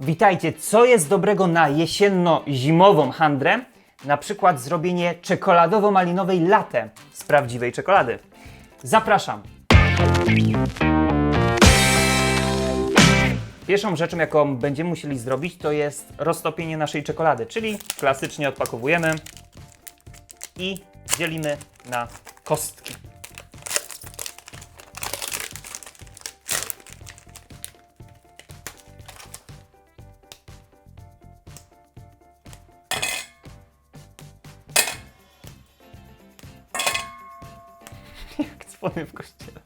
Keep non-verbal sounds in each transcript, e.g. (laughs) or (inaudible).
Witajcie, co jest dobrego na jesienno-zimową handrę? Na przykład zrobienie czekoladowo-malinowej latte z prawdziwej czekolady. Zapraszam! Pierwszą rzeczą, jaką będziemy musieli zrobić, to jest roztopienie naszej czekolady, czyli klasycznie odpakowujemy i dzielimy na kostki. Dzwony w kościele.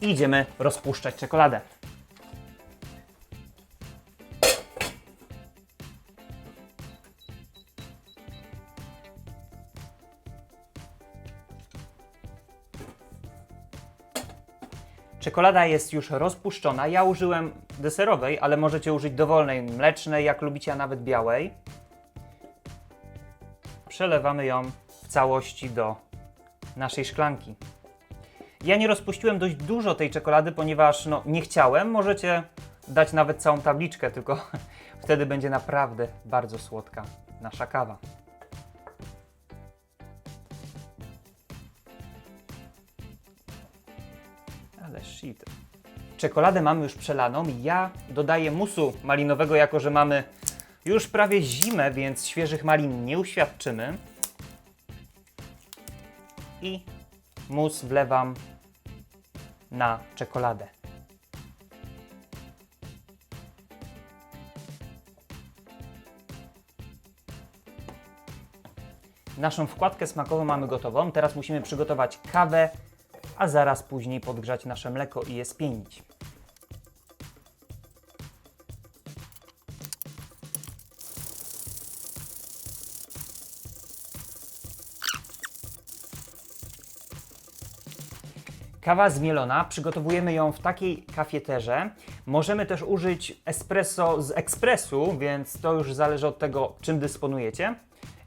I idziemy rozpuszczać czekoladę. Czekolada jest już rozpuszczona. Ja użyłem deserowej, ale możecie użyć dowolnej, mlecznej, jak lubicie, a nawet białej. Przelewamy ją w całości do naszej szklanki. Ja nie rozpuściłem dość dużo tej czekolady, ponieważ no, nie chciałem. Możecie dać nawet całą tabliczkę, tylko (laughs) wtedy będzie naprawdę bardzo słodka nasza kawa. Ale shit. Czekoladę mamy już przelaną. Ja dodaję musu malinowego, jako że mamy już prawie zimę, więc świeżych malin nie uświadczymy. I mus wlewam na czekoladę. Naszą wkładkę smakową mamy gotową. Teraz musimy przygotować kawę, a zaraz później podgrzać nasze mleko i je spienić. Kawa zmielona, przygotowujemy ją w takiej kafieterze. Możemy też użyć espresso z ekspresu, więc to już zależy od tego, czym dysponujecie.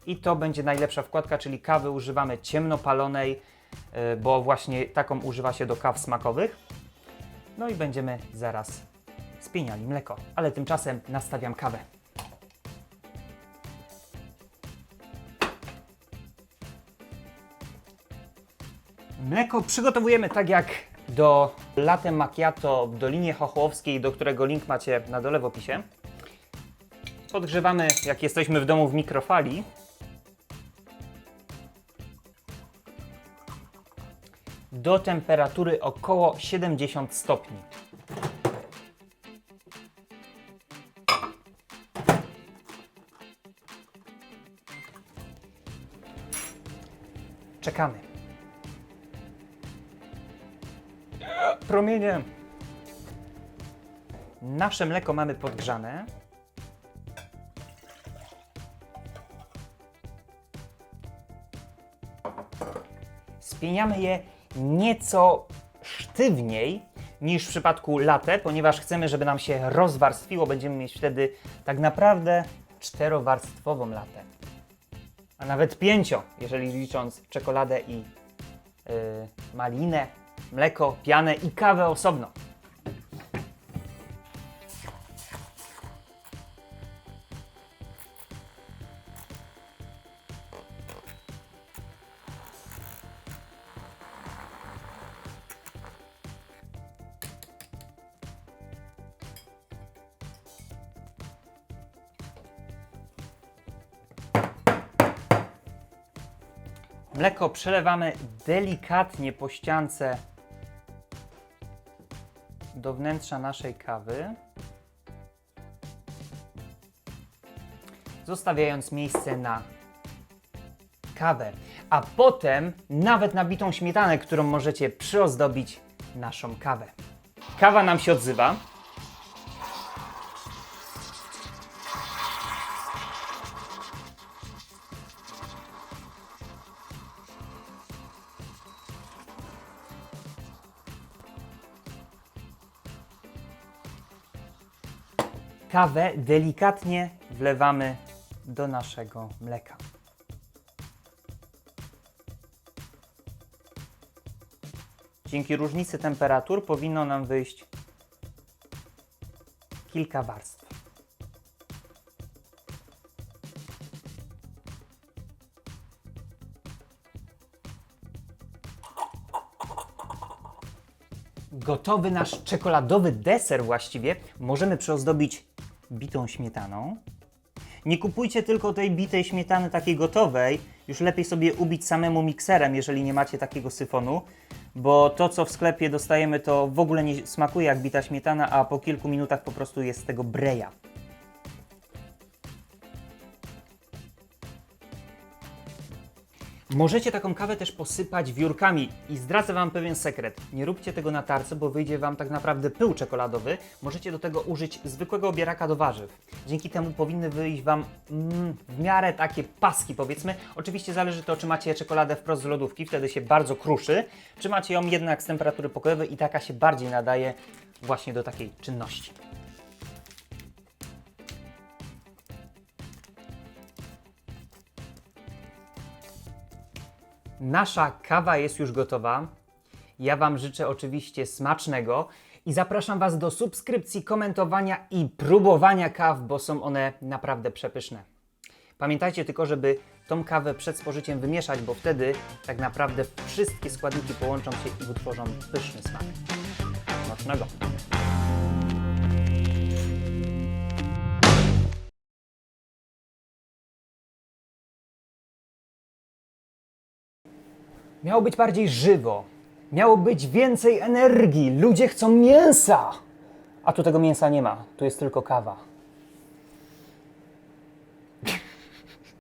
I to będzie najlepsza wkładka, czyli kawy używamy ciemnopalonej, yy, bo właśnie taką używa się do kaw smakowych. No i będziemy zaraz spieniali mleko, ale tymczasem nastawiam kawę. Mleko przygotowujemy tak jak do latte macchiato w Dolinie Chochołowskiej, do którego link macie na dole w opisie. Podgrzewamy, jak jesteśmy w domu w mikrofali. Do temperatury około 70 stopni. Czekamy. Promienie. Nasze mleko mamy podgrzane. Spieniamy je nieco sztywniej niż w przypadku latte, ponieważ chcemy, żeby nam się rozwarstwiło. Będziemy mieć wtedy tak naprawdę czterowarstwową latę. A nawet pięcio, jeżeli licząc czekoladę i yy, malinę, mleko, pianę i kawę osobno. Mleko przelewamy delikatnie po ściance do wnętrza naszej kawy, zostawiając miejsce na kawę, a potem nawet nabitą śmietanę, którą możecie przyozdobić naszą kawę. Kawa nam się odzywa. Kawę delikatnie wlewamy do naszego mleka. Dzięki różnicy temperatur powinno nam wyjść kilka warstw. Gotowy nasz czekoladowy deser właściwie możemy przyozdobić bitą śmietaną. Nie kupujcie tylko tej bitej śmietany takiej gotowej, już lepiej sobie ubić samemu mikserem, jeżeli nie macie takiego syfonu, bo to co w sklepie dostajemy to w ogóle nie smakuje jak bita śmietana, a po kilku minutach po prostu jest z tego breja. Możecie taką kawę też posypać wiórkami i zdradzę Wam pewien sekret. Nie róbcie tego na tarce, bo wyjdzie Wam tak naprawdę pył czekoladowy. Możecie do tego użyć zwykłego obieraka do warzyw. Dzięki temu powinny wyjść Wam mm, w miarę takie paski powiedzmy. Oczywiście zależy to, czy macie czekoladę wprost z lodówki, wtedy się bardzo kruszy, czy macie ją jednak z temperatury pokojowej i taka się bardziej nadaje właśnie do takiej czynności. Nasza kawa jest już gotowa. Ja Wam życzę oczywiście smacznego i zapraszam Was do subskrypcji, komentowania i próbowania kaw, bo są one naprawdę przepyszne. Pamiętajcie tylko, żeby tą kawę przed spożyciem wymieszać, bo wtedy tak naprawdę wszystkie składniki połączą się i utworzą pyszny smak. Smacznego! Miało być bardziej żywo. Miało być więcej energii. Ludzie chcą mięsa. A tu tego mięsa nie ma. Tu jest tylko kawa.